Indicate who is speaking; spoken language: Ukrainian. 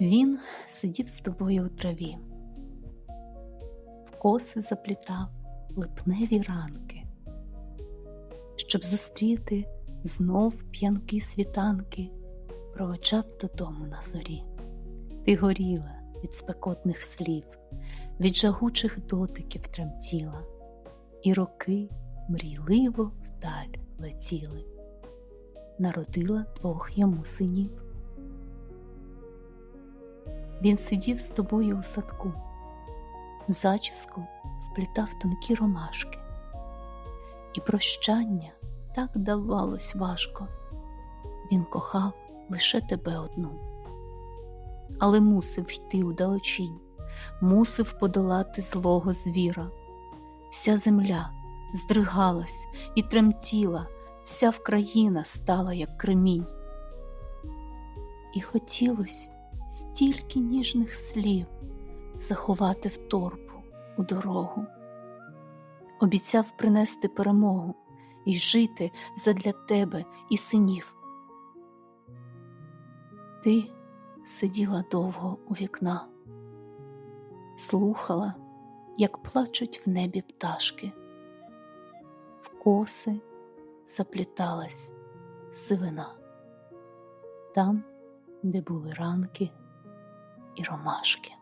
Speaker 1: Він сидів з тобою у траві, в коси заплітав липневі ранки, щоб зустріти знов п'янки світанки, проводжав додому на зорі. Ти горіла від спекотних слів, від жагучих дотиків тремтіла, і роки мрійливо вдаль летіли, народила двох йому синів. Він сидів з тобою у садку, в зачіску сплітав тонкі ромашки, і прощання так давалось важко. Він кохав лише тебе одну, але мусив йти у далечінь, мусив подолати злого звіра. Вся земля здригалась і тремтіла, вся Вкраїна стала, як кремінь. І хотілось стільки ніжних слів заховати в торбу у дорогу, обіцяв принести перемогу і жити задля тебе і синів. Ти сиділа довго у вікна, слухала, як плачуть в небі пташки, в коси запліталась сивина. Там, де були ранки і ромашки.